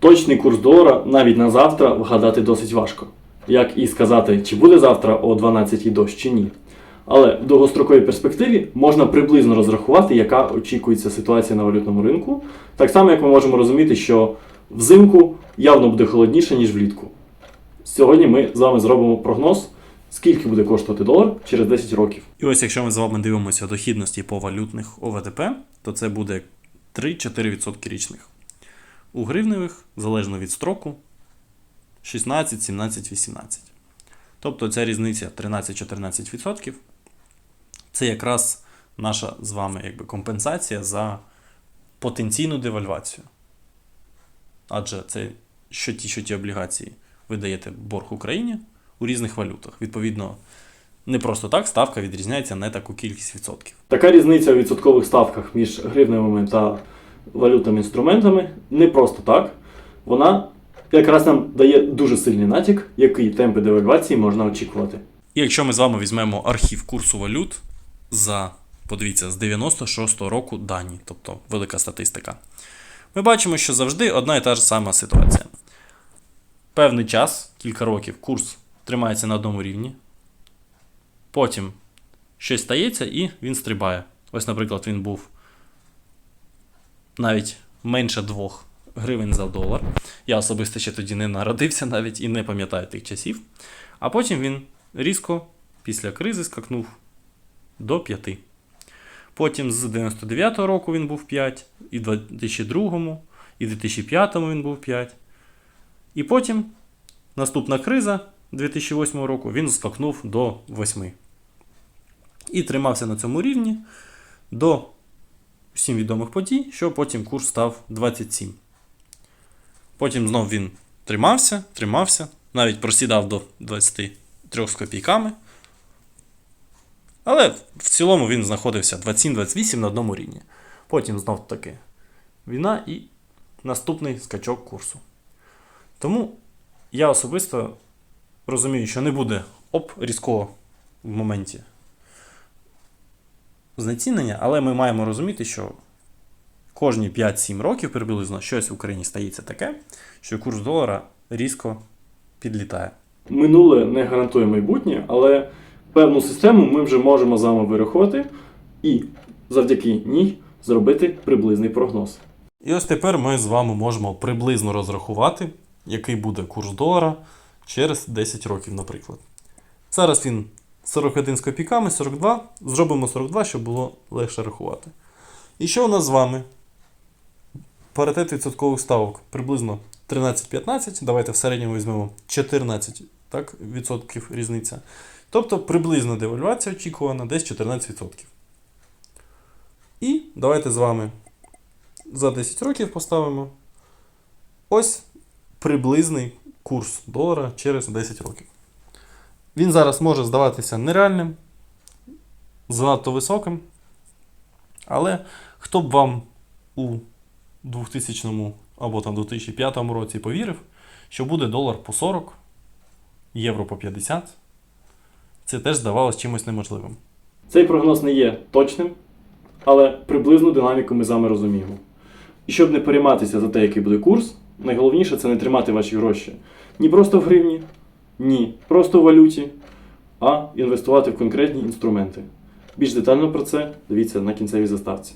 Точний курс долара навіть на завтра вгадати досить важко. Як і сказати, чи буде завтра о 12 дощ чи ні. Але в довгостроковій перспективі можна приблизно розрахувати, яка очікується ситуація на валютному ринку. Так само, як ми можемо розуміти, що взимку явно буде холодніше, ніж влітку. Сьогодні ми з вами зробимо прогноз, скільки буде коштувати долар через 10 років. І ось якщо ми з вами дивимося дохідності по валютних ОВДП, то це буде 3-4% річних. У гривневих, залежно від строку, 16, 17, 18. Тобто ця різниця 13-14% це якраз наша з вами якби, компенсація за потенційну девальвацію. Адже це що ті, що ті облігації ви даєте борг Україні у різних валютах. Відповідно, не просто так ставка відрізняється не таку кількість відсотків. Така різниця у відсоткових ставках між гривневими та валютними інструментами не просто так. Вона якраз нам дає дуже сильний натяк, які темпи девальвації можна очікувати. І якщо ми з вами візьмемо архів курсу валют за, подивіться, з 96-го року дані, тобто велика статистика, ми бачимо, що завжди одна і та ж сама ситуація. Певний час, кілька років, курс тримається на одному рівні. Потім щось стається і він стрибає. Ось, наприклад, він був навіть менше 2 гривень за долар. Я особисто ще тоді не народився навіть і не пам'ятаю тих часів. А потім він різко після кризи скакнув до 5. Потім з 99-го року він був 5, і в 2002, і в 2005 він був 5. І потім наступна криза 2008 року він скакнув до 8. І тримався на цьому рівні до всім відомих подій, що потім курс став 27. Потім знов він тримався, тримався, навіть просідав до 23 з копійками. Але в цілому він знаходився 27-28 на одному рівні. Потім знов таки війна і наступний скачок курсу. Тому я особисто розумію, що не буде оп різкого в моменті знецінення, але ми маємо розуміти, що кожні 5-7 років приблизно щось в Україні стається таке, що курс долара різко підлітає. Минуле не гарантує майбутнє, але певну систему ми вже можемо з вами вирахувати і завдяки ній зробити приблизний прогноз. І ось тепер ми з вами можемо приблизно розрахувати, який буде курс долара через 10 років, наприклад. Зараз він 41 з копійками, 42. Зробимо 42, щоб було легше рахувати. І що у нас з вами? Паритет відсоткових ставок приблизно 13-15. Давайте в середньому візьмемо 14 так, відсотків різниця. Тобто приблизно девальвація очікувана десь 14%. І давайте з вами за 10 років поставимо ось приблизний курс долара через 10 років. Він зараз може здаватися нереальним, занадто високим. Але хто б вам у 2000 або там 2005 році повірив, що буде долар по 40, євро по 50, це теж здавалось чимось неможливим. Цей прогноз не є точним, але приблизну динаміку ми з вами розуміємо. І щоб не перейматися за те, який буде курс, найголовніше це не тримати ваші гроші ні просто в гривні, ні просто в валюті, а інвестувати в конкретні інструменти. Більш детально про це дивіться на кінцевій заставці.